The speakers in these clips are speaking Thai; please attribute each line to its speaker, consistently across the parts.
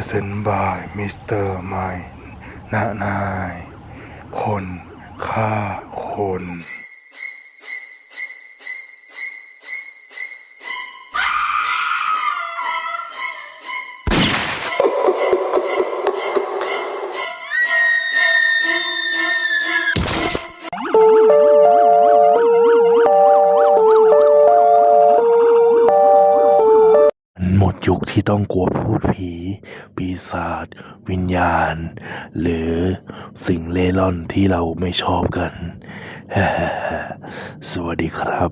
Speaker 1: Present by Mr. m i นานาย คนฆ่าคน หมดยุคที่ต้องกลัวพูดผี ปีศาจวิญญาณ หรือสิ่งเล่ร่อนที่เราไม่ชอบกัน สวัสดีครับ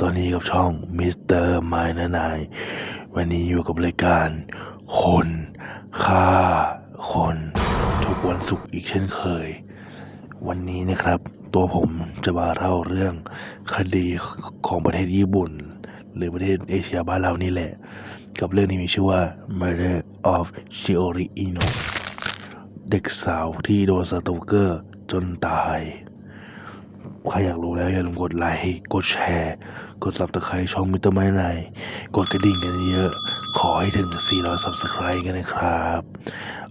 Speaker 1: ตอนนี้กับช่องมิสเตอร์ไมนานายวันนี้อยู่กับรายการ คนฆ่าคน ทุกวันศุกร์อีกเช่นเคย วันนี้นะครับ ตัวผมจะมาเล่าเรื่องคดีของประเทศญี่ปุ่นหรือประเทศเอเชียบ้านเรานี่แหละ กับเรื่องที่มีชื่อว่า Murder of Shiori Ino เด็กสาวที่โดนสโตเกอร์จนตาย ใครอยากรู้แล้วอย่าลืมกดไลค์ กดแชร์ กด subscribe ช่องมิเตอร์ไม้ในกดกระดิ่งกันเยอะ ขอให้ถึง 400 subscribe กันนะครับ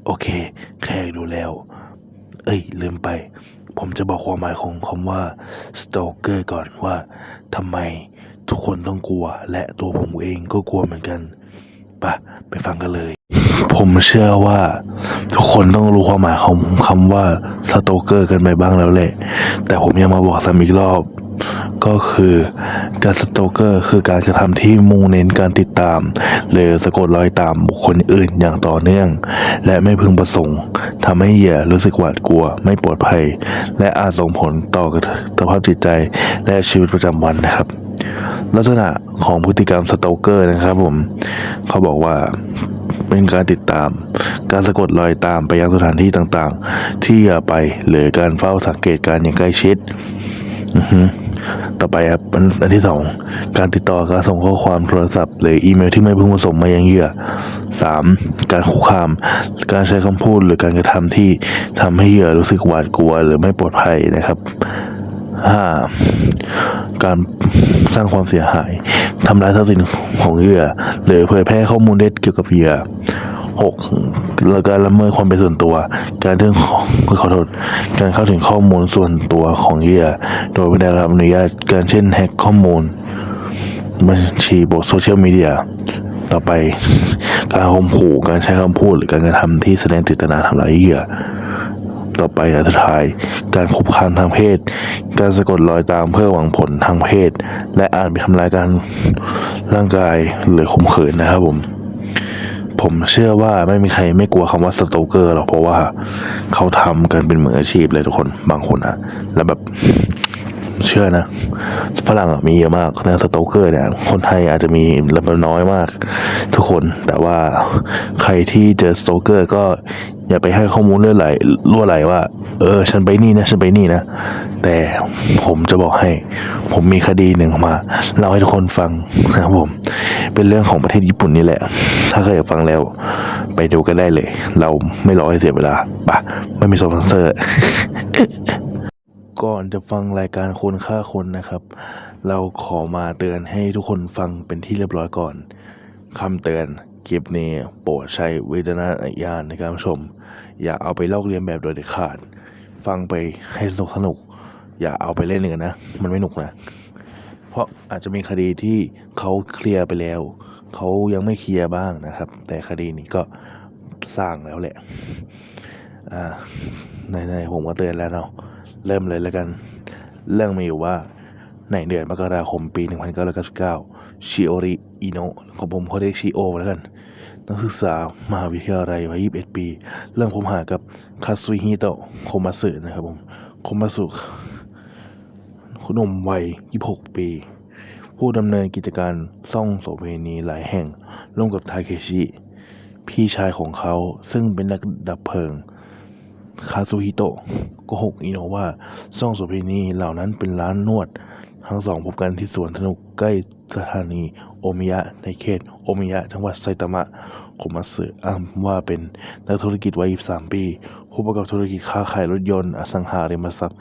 Speaker 1: โอเค แค่ดูแล้ว เอ้ย ลืมไป ผมจะบอกความหมายของคำว่า stalker ก่อนว่าทำไมทุกคนต้องกลัวและตัวผมเองก็กลัวเหมือนกัน ปะไปฟังกันเลย ผมเชื่อว่า ทุกคนต้องรู้ความหมายของคำว่า stalker กันไปบ้างแล้วแหละ แต่ผมยังมาบอกซ้ำอีกรอบ ก็คือการสโตเกอร์คือการกระทำที่มุ่งเน้นการติดตาม หรือสะกดรอยตามบุคคลอื่นอย่างต่อเนื่อง และไม่พึงประสงค์ทำให้เหยื่อรู้สึกหวาดกลัว ไม่ปลอดภัย และอาจส่งผลต่อสภาพจิตใจและชีวิตประจำวันนะครับ ลักษณะของพฤติกรรมสโตเกอร์นะครับผมเขาบอกว่าเป็นการติดตาม การสะกดรอยตามไปยังสถานที่ต่างๆ ที่อย่าไปหรือการเฝ้าสังเกตการอย่างใกล้ชิดต่อไปครับอันที่สองการติดต่อการส่งข้อความโทรศัพท์ หรืออีเมลที่ไม่พึงประสงค์มายังเหยื่อสามการคุกคาม การใช้คำพูดหรือการกระทำที่ทำให้เหยื่อรู้สึกหวาดกลัว หรือไม่ปลอดภัยนะครับ ห้าการสร้างความเสียหายทำลายทรัพย์สินของเหยื่อ หรือเผยแพร่ข้อมูลเท็จเกี่ยวกับเหยื่อหกแล้วการละเมิดความเป็นส่วนตัว การเรื่องของขอโทษการเข้าถึงข้อมูลส่วนตัวของเหยื่อ โดยไม่ได้รับอนุญาตการเช่นแฮกข้อมูล บัญชีบทโซเชียลมีเดียต่อไปการข่มขู่การใช้คำพูดหรือการกระทำที่แสดงเจตนาทำร้ายเหยื่อ ต่อไปอันสุดท้าย การคุกคามทางเพศ การสะกดรอยตามเพื่อหวังผลทางเพศ และอาจไปทำร้ายการร่างกายหรือข่มขืนนะครับผม ผมเชื่อว่าไม่มีใครไม่กลัวคำว่าสโตเกอร์หรอกเพราะว่าเขาทำกันเป็นมืออาชีพเลยทุกคนบางคนอะแล้วแบบ เชื่อนะ ฝรั่งมีเยอะมากนะสโตเกอร์เนี่ยคนไทยอาจจะมีระดับน้อยมากทุกคน แต่ว่าใครที่เจอสโตเกอร์ก็อย่าไปให้ข้อมูลเลื่อไหลรั่วไหลว่า เออ ฉันไปนี่นะ ฉันไปนี่นะ แต่ผมจะบอกให้ ผมมีคดีหนึ่งมาเล่าให้ทุกคนฟังนะครับผม เป็นเรื่องของประเทศญี่ปุ่นนี่แหละ ถ้าเคยฟังแล้ว ไปดูกันได้เลย เราไม่รอให้เสียเวลาปะไม่มีสปอนเซอร์ ก่อนจะฟังรายการคนฆ่าคนนะครับ เราขอมาเตือนให้ทุกคนฟังเป็นที่เรียบร้อยก่อนคำเตือนคลิปนี้โปรดใช้วิจารณญาณในการชม อย่าเอาไปลอกเลียนแบบโดยเด็ดขาด ฟังไปให้สนุกสนุก อย่าเอาไปเล่นกันนะ มันไม่หนุกนะ เพราะอาจจะมีคดีที่เขาเคลียร์ไปแล้ว เขายังไม่เคลียร์บ้างนะครับ แต่คดีนี้ก็สร้างแล้วแหละ อ่าในๆผมก็เตือนแล้วเนาะ เริ่มเลยแล้วกัน เรื่องมีอยู่ว่าในเดือนมกราคมปี 1999 ชิโอริอิโนะของผมเขาเรียกชิโอแล้วกัน นักศึกษามหาวิทยาลัยวัย21 ปี เริ่มคบหากับคาซุฮิโตะโคมาสึนะครับผมโคมาสึคุณหนุ่มวัย 26 ปี ผู้ดำเนินกิจการซ่องโสเภณีหลายแห่ง ร่วมกับทาเคชิ พี่ชายของเขาซึ่งเป็นนักดับเพลิง คาซูฮิโตะโกหกอิโนว่าซ่องโสเภณีเหล่านั้นเป็นร้านนวด ทั้งสองพบกันที่สวนสนุกใกล้สถานีโอมิยะในเขตโอมิยะจังหวัดไซตามะโคมาสึอ้างว่าเป็นนักธุรกิจวัย 23 ปี ผู้ประกอบธุรกิจค้าขายรถยนต์อสังหาริมทรัพย์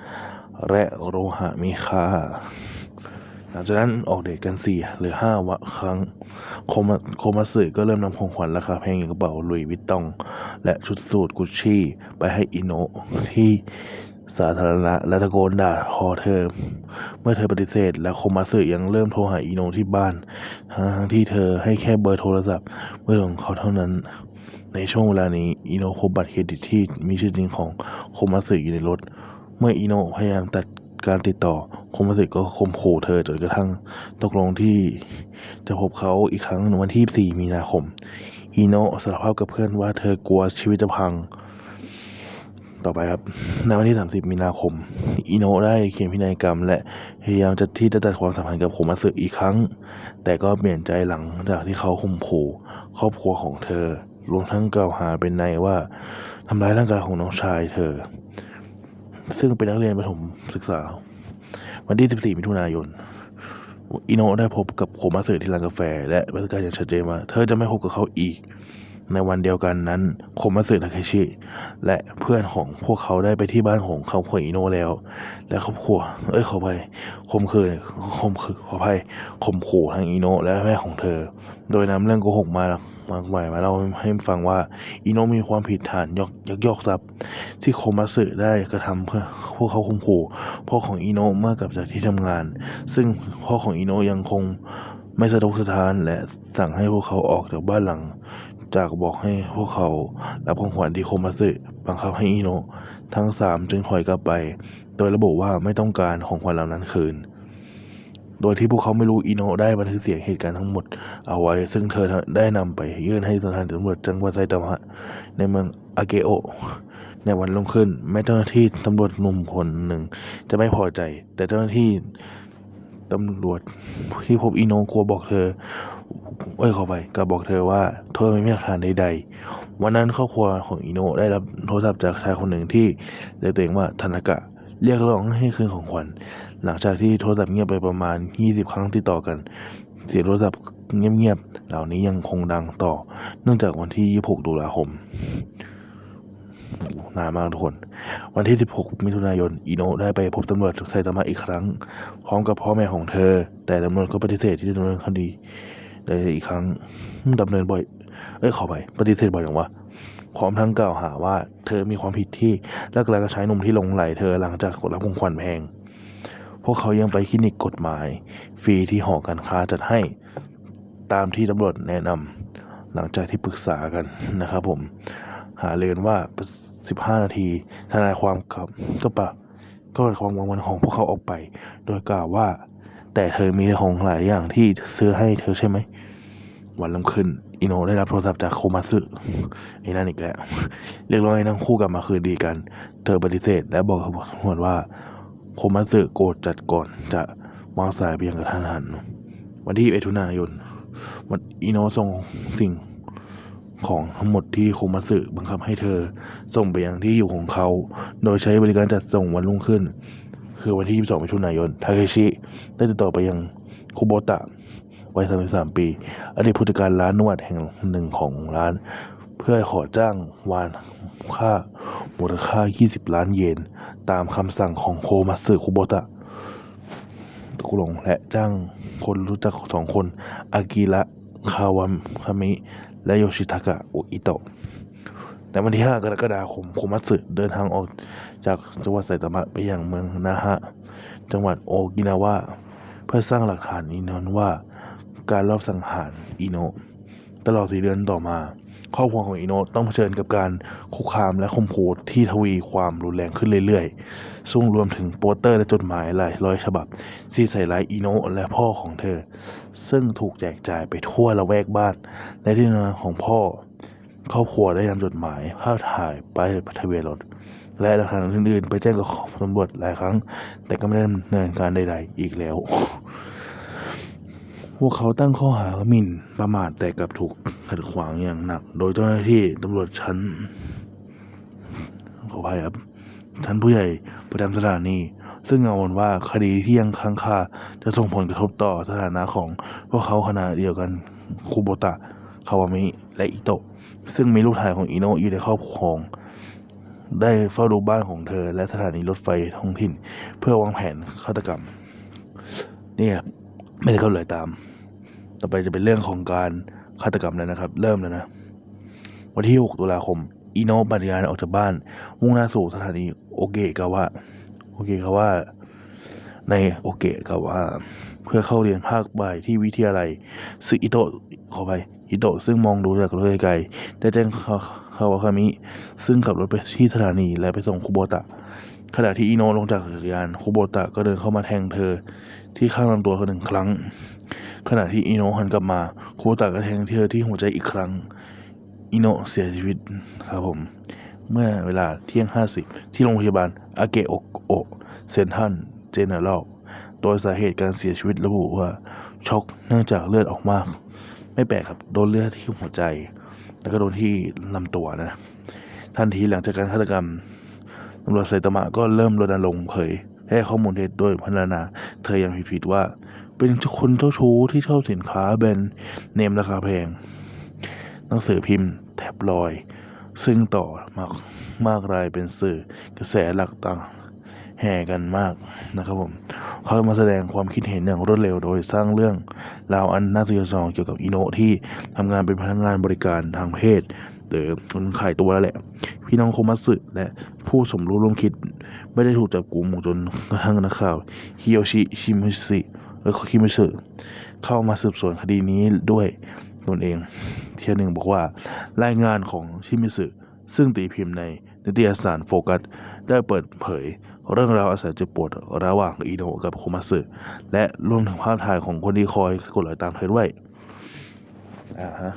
Speaker 1: และโลหะมีค่า หลังจากนั้นออกเดทกันสี่หรือห้าวะครั้ง โคมาโคมาสึก็เริ่มนำของขวัญราคาแพงอย่างกระเป๋าลุยวิตตอง และชุดสูทกุชชี่ ไปให้อิโนะที่สาธารณะและตะโกนด่าทอเธอ เมื่อเธอปฏิเสธ และโคมาสึยังเริ่มโทรหาอิโนะที่บ้าน ทั้งๆที่เธอให้แค่เบอร์โทรศัพท์เบอร์ของเขาเท่านั้น ในช่วงเวลานี้อิโนะพบบัตรเครดิตที่มีชื่อจริงของโคมาสึอยู่ในรถ เมื่ออิโนะพยายามตัดการติดต่อ คมาสึก็ข่มขู่เธอจนกระทั่งตกลงที่จะพบเขาอีกครั้งในวันที่ 4 มีนาคมอิโนะสารภาพกับเพื่อนว่าเธอกลัวชีวิตจะพัง ต่อไปครับในวันที่ 30 มีนาคมอิโนะได้เขียนพินัยกรรม และพยายามจะที่จะตัดความสัมพันธ์กับโคมาสึอีกครั้ง แต่ก็เปลี่ยนใจหลังจากที่เขาข่มขู่ครอบครัวของเธอรวมทั้งกล่าวหาเป็นในายว่าทำร้ายร่างกายของน้องชายเธอ ซึ่งเป็นนักเรียนประถมศึกษา วันที่ 14 มิถุนายน อิโนะได้พบกับโคมาสึที่ร้านกาแฟ และประกาศอย่างชัดเจนว่าเธอจะไม่พบกับเขาอีก ในวันเดียวกันนั้นโคมาสึทาเคชิ และเพื่อนของพวกเขาได้ไปที่บ้านของครอบครัวอิโนะแล้ว และครอบครัว เอ้ยขออภัยข่มขืนข่มขืนขออภัยข่มขู่ทางอิโนะและแม่ของเธอ โดยนำเรื่องโกหกมา มากมายมาเล่าให้ฟังว่าอิโนมีความผิดฐานยกยักยอกทรัพย์ที่โคมาสึได้กระทำเพื่อพวกเขาข่มขู่พ่อของอิโนเมื่อกลับจากที่ทำงาน ซึ่งพ่อของอิโนยังคงไม่สะทกสะท้านและสั่งให้พวกเขาออกจากบ้านหลัง จากบอกให้พวกเขารับของขวัญที่โคมาสึบังคับให้อิโนทั้งสามจึงถอยกลับไป โดยระบุว่าไม่ต้องการของขวัญเหล่านั้นคืน โดยที่พวกเขาไม่รู้อิโนะได้บันทึกเสียงเหตุการณ์ทั้งหมดเอาไว้ ซึ่งเธอได้นำไปยื่นให้สถานีตำรวจจังหวัดไซตามะในเมืองอาเกโอในวันรุ่งขึ้น แม้เจ้าหน้าที่ตำรวจหนุ่มคนหนึ่งจะไม่พอใจ แต่เจ้าหน้าที่ตำรวจที่พบอิโนกลัวบอกเธอ เอ้ยขอไปกลับบอกเธอว่าเธอไม่มีหลักฐานใดๆ วันนั้นครอบครัวของอิโนได้รับโทรศัพท์จากชายคนหนึ่งที่เรียกตัวเองว่าธนากะ เรียกร้องให้คืนของขวัญ หลังจากที่โทรศัพท์เงียบไปประมาณ 20 ครั้งติดต่อกัน เสียงโทรศัพท์เงียบๆเหล่านี้ยังคงดังต่อ เนื่องจากวันที่ 26 ตุลาคมนานมากทุกคน วันที่ 16 มิถุนายน อิโนะได้ไปพบตำรวจไซตามะอีกครั้ง พร้อมกับพ่อแม่ของเธอ แต่ตำรวจก็ปฏิเสธที่จะดำเนินคดีเลยอีกครั้งดำเนินบ่อย เอ้ยขอไปปฏิเสธบ่อยอย่างว่า พร้อมทั้งกล่าวหาว่าเธอมีความผิดที่เลิกลากับชายหนุ่มที่หลงไหลเธอหลังจากกดรับของขวัญแพง พวกเขายังไปคลินิกกฎหมาย ฟรีที่หอการค้าจัดให้ตามที่ตำรวจแนะนำหลังจากที่ปรึกษากันนะครับผม หาเรือนว่า 15 นาทีทนายความครับก็ปะก็ล่อยความกังวลของพวกเขาออกไป โดยกล่าวว่า แต่เธอมีของหลายอย่างที่ซื้อให้เธอใช่ไหม วันรุ่งขึ้น อิโนได้รับโทรศัพท์จากโคมาสึไอ้นั่นอีกแล้วเรียกร้องให้ทั้งคู่กลับมาคืนดีกัน เธอปฏิเสธ และบอกกับตำรวจว่า โคมาสึโกรธจัดก่อนจะวางสายไปยังกระทันหัน วันที่21มิถุนายนวันอิโนส่งสิ่งของทั้งหมดที่โคมาสึบังคับให้เธอ ส่งไปยังที่อยู่ของเขา โดยใช้บริการจัดส่งวันรุ่งขึ้น คือวันที่ 22มิถุนายน ทาเคชิได้ติดต่อไปยังคุโบตะ วัย 33 ปี อดีตผู้จัดการร้านนวดแห่งหนึ่งของร้าน เพื่อขอจ้างวานค่ามูลค่า 20 ล้านเยน ตามคำสั่งของโคมาสึคุโบตะคุลงและจ้างคนรู้จักสองคน อากิระคาวามคามิ และโยชิทากะอุอิโตะในวันที่ 5 กรกฎาคมโคมัตสึเดินทางออกจากจังหวัดไซตามะไปยังเมืองนาฮะ จังหวัดโอกินาวะ เพื่อสร้างหลักฐานอีกนั้นว่า การลอบสังหารอิโนะตลอดสี่เดือนต่อมาครอบครัวของอิโนะต้องเผชิญกับการคุกคามและข่มขู่ที่ทวีความรุนแรงขึ้นเรื่อยๆ ซึ่งรวมถึงโปสเตอร์และจดหมายหลายร้อยฉบับที่ใส่ร้ายอิโนะและพ่อของเธอ ซึ่งถูกแจกจ่ายไปทั่วละแวกบ้านในที่นอนของพ่อ ครอบครัวได้นำจดหมายภาพถ่ายป้ายทะเบียนรถและหลักฐานอื่นๆ ไปแจ้งกับตำรวจหลายครั้ง แต่ก็ไม่ได้ดำเนินการใดๆอีกแล้ว วกเขาตั้งข้อหาหมิ่นประมาทแต่กลับถูกขัดขวางอย่างหนัก โดยเจ้าหน้าที่ตำรวจชั้น ขออภัยครับชั้นผู้ใหญ่ประจำสถานี ซึ่งกังวลว่าคดีที่ยังค้างคาจะส่งผลกระทบต่อสถานะของพวกเขาขณะเดียวกันคูโบตะ คาวามิ และอิโตะ ซึ่งมีลูกชายของอิโนะอยู่ในครอบครอง ได้เฝ้าดูบ้านของเธอ และสถานีรถไฟท้องถิ่น เพื่อวางแผนฆาตกรรม เนี่ย ไม่ได้เข้าเลยตาม ต่อไปจะเป็นเรื่องของการฆาตกรรมแล้วนะครับ เริ่มแล้วนะ วันที่ 6 ตุลาคมอิโนะปัญญานออกจากบ้าน มุ่งหน้าสู่สถานีโอเกะกาวะโอเกะกาวะในโอเกะกาวะเพื่อเข้าเรียนภาคบ่ายที่วิทยาลัยซึอิโตะขอไปอิโตะซึ่งมองดูจากรถไกลๆได้แจ้งคาคาวาคามิ ซึ่งขับรถไปที่สถานีและไปส่งคุโบตะ ขณะที่อิโนะลงจากจักรยานคุโบตะก็เดินเข้ามาแทงเธอ ที่ข้างลำตัวเขาหนึ่งครั้ง ขณะที่อิโนะหันกลับมาคุโบตะก็แทงเธอที่หัวใจอีกครั้ง อิโนะเสียชีวิตครับผม เมื่อเวลาเที่ยง 50 ที่โรงพยาบาลอาเกโอโอเซนทันเจเนอรัลโดยสาเหตุการเสียชีวิตระบุว่าช็อกเนื่องจากเลือดออกมาก ไม่แปลกครับ โดนเลือดที่หัวใจ แล้วก็โดนที่ลำตัวนะ ทันทีหลังจากการฆาตกรรมตำรวจไซตามะก็เริ่มรณรงค์เผยให้ข้อมูลเท็จโดยพรรณนา เธอยังผิดว่า เป็นคนเจ้าชู้ที่ชอบสินค้าแบรนด์เนมราคาแพง หนังสือพิมพ์แท็บลอยด์ซึ่งต่อมากมากรายเป็นสื่อกระแสหลักต่างแห่กันมากนะครับผม เขามาแสดงความคิดเห็นอย่างรวดเร็วโดยสร้างเรื่องราวอันน่าสยดสยองเกี่ยวกับอิโนะที่ทำงานเป็นพนักงานบริการทางเพศหรือคนขายตัวแล้วแหละ พี่น้องโคมัตสึและผู้สมรู้ร่วมคิด ไม่ได้ถูกจับกุมจนกระทั่งนักข่าวฮิโยชิชิมิสึ เออคิมิสึเข้ามาสืบสวนคดีนี้ด้วยตนเอง เที่ยหนึ่งบอกว่ารายงานของชิมิสึซึ่งตีพิมพ์ในนิตยสารโฟกัส ได้เปิดเผย เรื่องราวอาศัยจุดปวดระหว่างอิโนะกับโคมัตสึและรวมถึงภาพถ่ายของคนที่คอยกดรอยตามเธอด้วยอ่าฮะ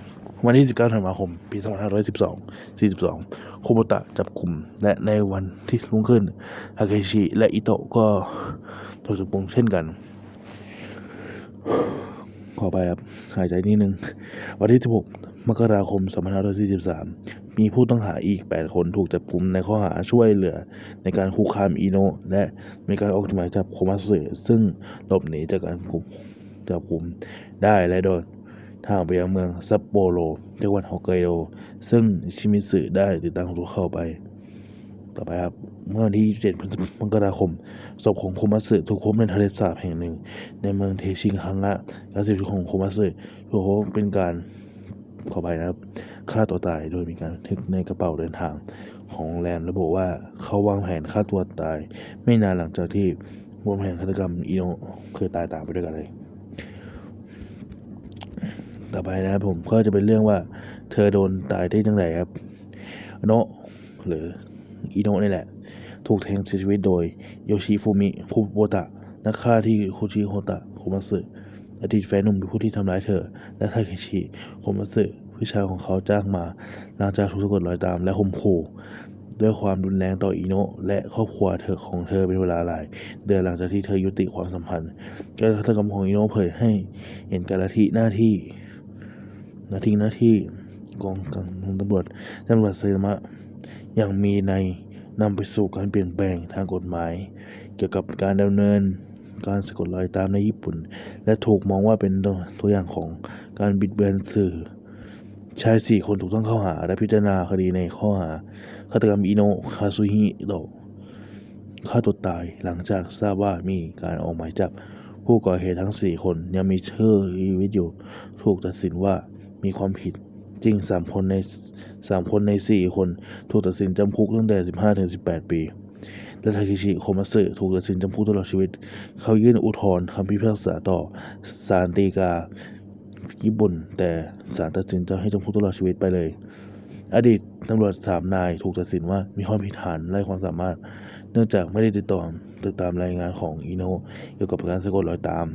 Speaker 1: วันที่ 19 ธันวาคม ปี 2512 42 โคโบตะจับกลุ่ม และในวันที่รุ่งขึ้น ฮาเคชิ และอิโตะก็ถูกจับกลุ่มเช่นกัน ขอไปครับ หายใจนิดนึง วันที่ 16 มกราคม 2543 มีผู้ต้องหาอีก 8 คนถูกจับกุมในข้อหาช่วยเหลือ ในการคุกคามอิโน และมีการออกหมายจับโคมัตสึซึ่งหลบหนีจากการคุมจับกุมได้และโดนทางไปยังเมืองซัปโปโรจังหวัดฮอกไกโด ซึ่งชิมิสึได้ติดตามตัวเข้าไป ต่อไปครับ เมื่อวันที่ 27 มกราคม ศพของโคมัสึถูกพบในทะเลสาบแห่งหนึ่ง ในเมืองเทชิงคังะการเสียชีวิตของโคมัสึถูกพบเป็นการขอไปนะครับฆ่าตัวตายโดยมีการทึกในกระเป๋าเดินทางของแรมระบุว่าเขาวางแผนฆ่าตัวตาย ไม่นานหลังจากที่วางแผนฆาตกรรมอิโนเคยตายตามไปด้วยกันเลยต่อไปนะครับผมก็จะเป็นเรื่องว่าเธอโดนตายได้จังไงครับ โนหรือ อิโนะนี่แหละ ถูกแทงเสียชีวิตโดยโยชิฟูมิคุโบตะนักฆ่าที่คุชิโฮตะโคมัสึอดีตแฟนหนุ่มเป็นผู้ที่ทำร้ายเธอ และทาเคชิโคมัสึพี่ชายของเขาจ้างมาหลังจากถูกสะกดรอยตามและข่มขู่ด้วยความรุนแรงต่ออิโนะและครอบครัวเธอของเธอเป็นเวลาหลายเดือนหลังจากที่เธอยุติความสัมพันธ์การฆาตกรรมของอิโนะเผยให้เห็นการละทิหน้าที่หน้าที่หน้าที่กองกำลังตำรวจตำรวจเซรามะ อย่างมีในนำไปสู่การเปลี่ยนแปลงทางกฎหมาย เกี่ยวกับการดำเนินการสะกดรอยตามในญี่ปุ่น และถูกมองว่าเป็นตัวอย่างของการบิดเบือนสื่อ ชายสี่คนถูกต้องเข้าหา และพิจารณาคดีในข้อหาฆาตกรรมอิโนะคาซุฮิโตะฆ่าตัวตายหลังจากทราบว่ามีการออกหมายจับ ผู้ก่อเหตุทั้งสี่คนยังมีชื่อชีวิตอยู่ ถูกตัดสินว่ามีความผิดจริงสามคนใน สามคนในสี่คนถูกตัดสินจำคุกตั้งแต่สิบห้าถึงสิบแปดปี และทาเคชิ โคมัสึถูกตัดสินจำคุกตลอดชีวิต เขายื่นอุทธรณ์คำพิพากษาต่อศาลฎีกาญี่ปุ่น แต่ศาลตัดสินจะให้จำคุกตลอดชีวิตไปเลย อดีตตำรวจสามนายถูกตัดสินว่ามีความผิดฐานไร้ความสามารถ เนื่องจากไม่ได้ติดต่อติดตามรายงานของอิโนะเกี่ยวกับการสะกดรอยตาม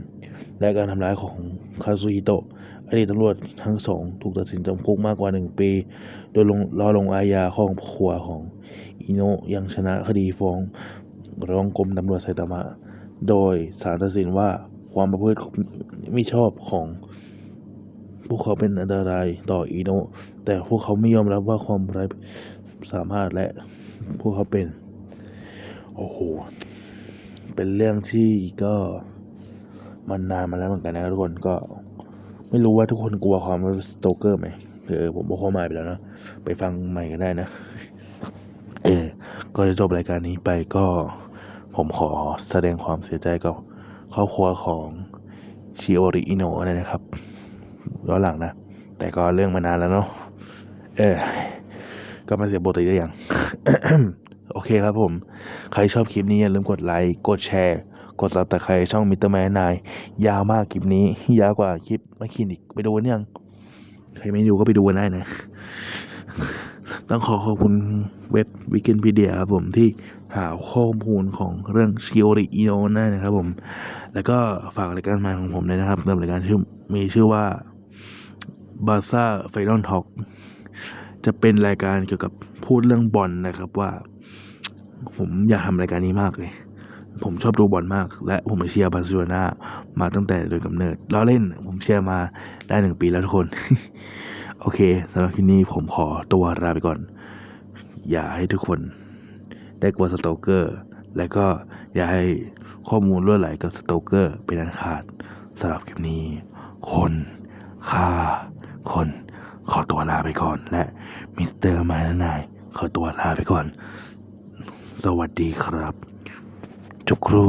Speaker 1: และการทำร้ายของคาซุฮิโตะ อดีตตำรวจทั้งสองถูกตัดสินจำคุกมากกว่าหนึ่งปี โดยลงรอลงอาญาของครัวของอิโนยังชนะคดีฟ้องร้องกรมตำรวจไซตามะ โดยศาลตัดสินว่าความประพฤติไมิชอบของ พวกเขาเป็นอันตรายต่ออิโนแต่พวกเขาไม่ยอมรับว่าความไร้สามารถและพวกเขาเป็น โอ้โห เป็นเรื่องที่ก็มันนานมาแล้วเหมือนกันนะทุกคนก็ ไม่รู้ว่าทุกคนกลัวความสโตเกอร์ไหมเออผมบอกข้อหมายไปแล้วนะไปฟังใหม่กันได้นะ เออก็จะจบรายการนี้ไปก็ผมขอแสดงความเสียใจกับครอบครัวของชิโอริอิโนะนะครับย้อนหลังนะ แต่ก็เรื่องมานานแล้วเนาะเออก็มาเสียปกติได้ยัง โอเคครับผม ใครชอบคลิปนี้อย่าลืมกดไลค์ กดแชร์ กดซับแต่ใครช่องมิเตอร์แมนนายยาวมากคลิปนี้ ยาวกว่าคลิปมาคินอีกไปดูกันยัง ใครไม่ดูก็ไปดูกันได้นะ ต้องขอขอบคุณเว็บวิกิพีเดียครับผมที่หาข้อมูลของเรื่องชิโอริอิโนได้นะครับผม แล้วก็ฝากรายการใหม่ของผมด้วยนะครับสำหรับรายการชื่อมีชื่อว่าบาซ่าไฟนอลท็อกจะเป็นรายการเกี่ยวกับพูดเรื่องบอลนะครับว่า ผมอยากทำรายการนี้มากเลย ผมชอบดูบอลมาก และผมเชียร์บาร์เซโลนามาตั้งแต่โดยกำเนิดล้อเล่นผมเชียร์มาได้หนึ่งปีแล้วทุกคน โอเคสำหรับคลิปนี้ผมขอตัวลาไปก่อน อย่าให้ทุกคนได้กลัวสโตเกอร์ และก็อย่าให้ข้อมูลล่วไหลกับสโตเกอร์เป็นอันขาดสำหรับคลิปนี้ คนฆ่าคนขอตัวลาไปก่อน และมิสเตอร์มานนายขอตัวลาไปก่อน สวัสดีครับ จุครู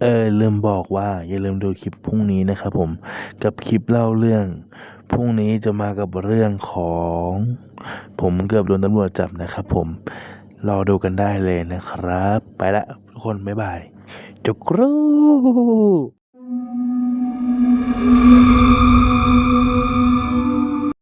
Speaker 1: เออลืมบอกว่าอย่าลืมดูคลิปพรุ่งนี้นะครับผมกับคลิปเล่าเรื่อง พรุ่งนี้จะมากับเรื่องของ ผมเกือบโดนตำรวจจับนะครับผมรอดูกันได้เลยนะครับ ไปละทุกคนบ๊ายบายจุครู